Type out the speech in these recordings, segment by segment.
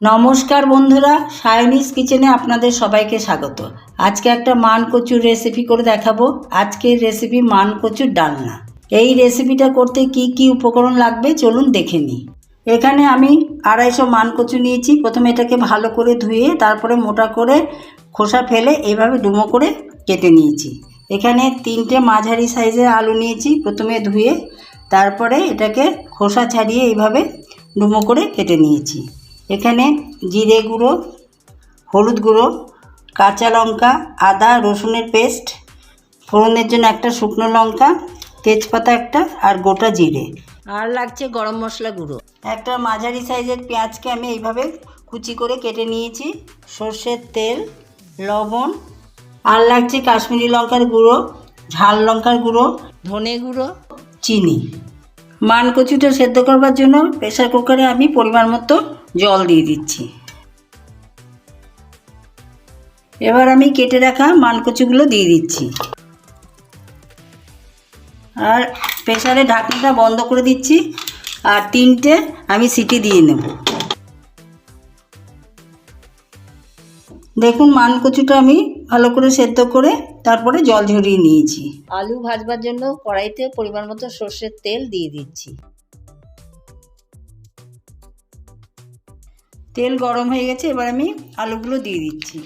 নমস্কার বন্ধুরা সায়নিস কিচেনে আপনাদের সবাইকে স্বাগত। আজকে একটা মান কচুর রেসিপি করে দেখাবো। আজকের রেসিপি মান কচুর ডালনা। এই রেসিপিটা করতে কি কি উপকরণ লাগবে চলুন দেখে নিই। এখানে আমি আড়াইশো মান কচু নিয়েছি। প্রথমে এটাকে ভালো করে ধুয়ে, তারপরে মোটা করে খোসা ফেলে এইভাবে ডুমো করে কেটে নিয়েছি। এখানে তিনটে মাঝারি সাইজের আলু নিয়েছি, প্রথমে ধুয়ে, তারপরে এটাকে খোসা ছাড়িয়ে এইভাবে ডুমো করে কেটে নিয়েছি। এখানে জিরে গুঁড়ো হলুদ গুঁড়ো কাঁচা লঙ্কা আদা রসুনের পেস্ট ফোড়নের জন্য একটা শুকনো লঙ্কা তেজপাতা একটা আর গোটা জিরে। আর লাগছে গরম মশলা গুঁড়ো। একটা মাঝারি সাইজের পেঁয়াজকে আমি এইভাবে কুচি করে কেটে নিয়েছি। সর্ষের তেল লবণ আর লাগছে কাশ্মীরি লঙ্কার গুঁড়ো ঝাল লঙ্কার গুঁড়ো ধনে গুঁড়ো। চিনি। মান কচুটা সেদ্ধ করবার জন্য প্রেসার কুকারে আমি পরিমাণ মতো জল দিয়ে দিচ্ছি। এবার আমি কেটে রাখা মানকচুগুলো দিয়ে দিচ্ছি। আর প্রেসারে ঢাকনাটা বন্ধ করে দিচ্ছি আর তিনটে আমি সিটি দিয়ে নেব। দেখুন মান কচুটা আমি ভালো করে সেদ্ধ করে তারপরে জল ঝরিয়ে নিয়েছি। আলু ভাজবার জন্য কড়াইতে পরিমাণ মতো সর্ষের তেল দিয়ে দিচ্ছি। তেল গরম হয়ে গেছে, এবার আমি আলুগুলো দিয়ে দিচ্ছি।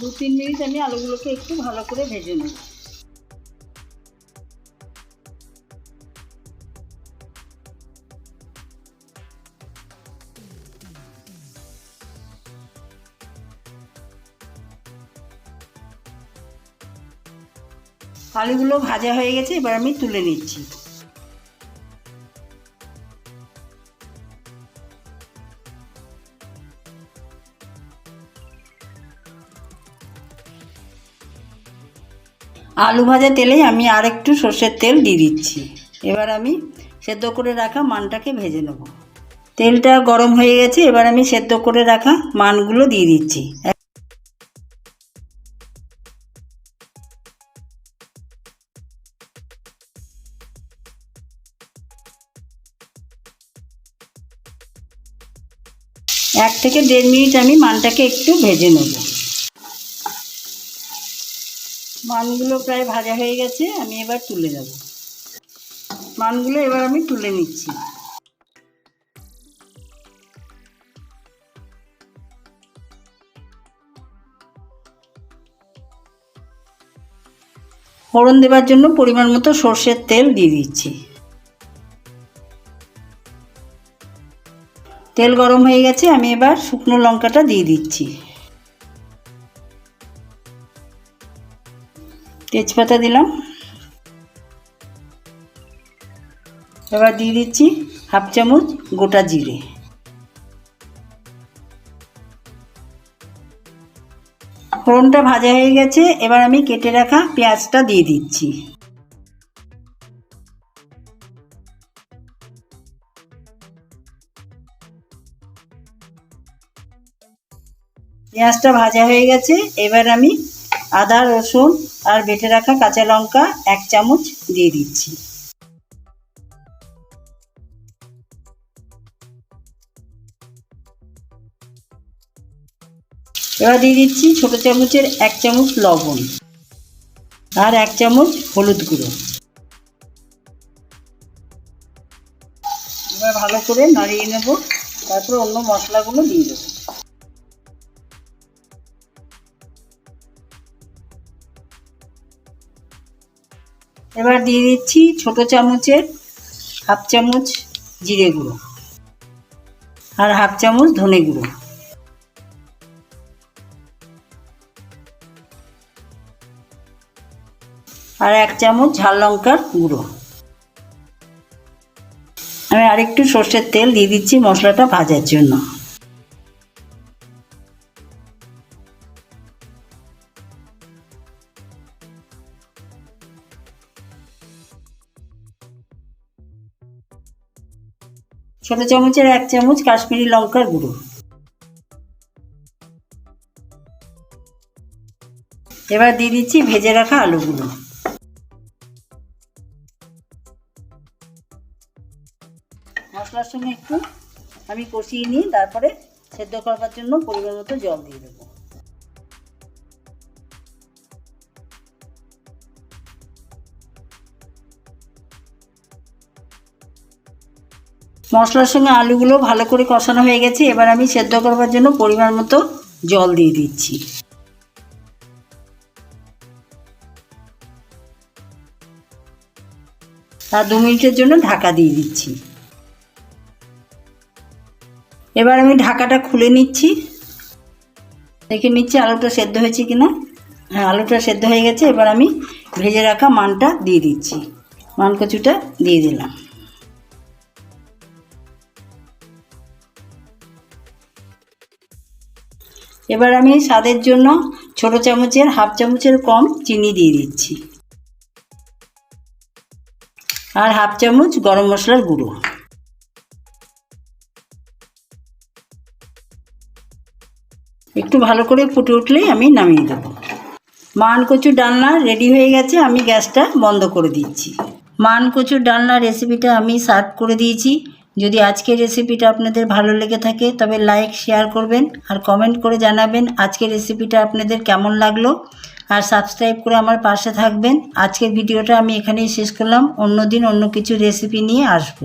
দু তিন মিনিট আমি আলুগুলোকে একটু ভালো করে ভেজে নেব। আলুগুলো ভাজা হয়ে গেছে, এবার আমি তুলে নিচ্ছি। আলু ভাজা তেলে আমি আর একটু সর্ষের তেল দিয়ে দিচ্ছি। এবার আমি সেদ্ধ করে রাখা মানটাকে ভেজে নেব। তেলটা গরম হয়ে গেছে, এবার আমি সেদ্ধ করে রাখা মানগুলো দিয়ে দিচ্ছি। এক থেকে দেড় মিনিট আমি মানটাকে একটু ভেজে নেব। মানগুলো প্রায় ভাজা হয়ে গেছে, আমি এবার তুলে নেব। মানগুলো এবার আমি তুলে নিচ্ছি। ফোড়ন দেবার জন্য পরিমাণ মতো সর্ষের তেল দিয়ে দিচ্ছি। তেল গরম হয়ে গেছে, আমি এবার শুকনো লঙ্কাটা দিয়ে দিচ্ছি। তেজপাতা দিলাম। এবার দিয়ে দিচ্ছি হাফ চামচ গোটা জিরে। ফোড়নটা ভাজা হয়ে গেছে, এবার আমি কেটে রাখা পেঁয়াজটা দিয়ে দিচ্ছি। পেঁয়াজটা ভাজা হয়ে গেছে। এবার আমি আদা, রসুন আর বেটে রাখা কাঁচা লঙ্কা এক চামচ দিয়ে দিচ্ছি। এবার দিয়ে দিচ্ছি ছোট চামচের এক চামচ লবণ আর এক চামচ হলুদ গুঁড়ো। এবার ভালো করে নাড়িয়ে নেব। তারপর অন্য মশলাগুলো দিয়ে দেবো। এবার দিয়ে দিচ্ছি ছোট চামচের হাফ চামচ জিরে গুঁড়ো আর হাফ চামচ ধনে গুঁড়ো। আর এক চামচ ঝাল লঙ্কার গুঁড়ো। আমি আরেকটু সর্ষের তেল দিয়ে দিচ্ছি মশলাটা ভাজার জন্য। ছোট চামচের এক চামচ কাশ্মীরি লঙ্কার গুঁড়ো। এবার দিয়ে দিচ্ছি ভেজে রাখা আলুগুলো। মশলার সঙ্গে একটু আমি কষিয়ে নিই তারপরে সেদ্ধ করবার জন্য পরিমাণ মতো জল দিয়ে দেবো। মশলার সঙ্গে আলুগুলো ভালো করে কষানো হয়ে গেছে। এবার আমি সেদ্ধ করবার জন্য পরিমাণ মতো জল দিয়ে দিচ্ছি। আর দু মিনিটের জন্য ঢাকা দিয়ে দিচ্ছি। এবার আমি ঢাকাটা খুলে নিচ্ছি। দেখে নিচ্ছি আলুটা সেদ্ধ হয়েছে কিনা। হ্যাঁ আলুটা সেদ্ধ হয়ে গেছে। এবার আমি ভেজে রাখা মানটা দিয়ে দিচ্ছি। মান কচুটা দিয়ে দিলাম। এবার আমি স্বাদের জন্য ছোট চামচের, হাফ চামচের কম চিনি দিয়ে দিচ্ছি। আর হাফ চামচ গরম মশলার গুঁড়ো। একটু ভালো করে ফুটে উঠলেই আমি নামিয়ে দেবো। মান কচুর ডালনা রেডি হয়ে গেছে, আমি গ্যাসটা বন্ধ করে দিচ্ছি। মান কচুর ডালনা রেসিপিটা আমি সার্ভ করে দিয়েছি। যদি আজকের রেসিপিটা আপনাদের ভালো লেগে থাকে, তবে লাইক শেয়ার করবেন আর কমেন্ট করে জানাবেন আজকের রেসিপিটা আপনাদের কেমন লাগল। আর সাবস্ক্রাইব করে আমার পাশে থাকবেন। আজকের ভিডিওটা আমি এখানেই শেষ করলাম। অন্য দিন অন্য কিছু রেসিপি নিয়ে আসব।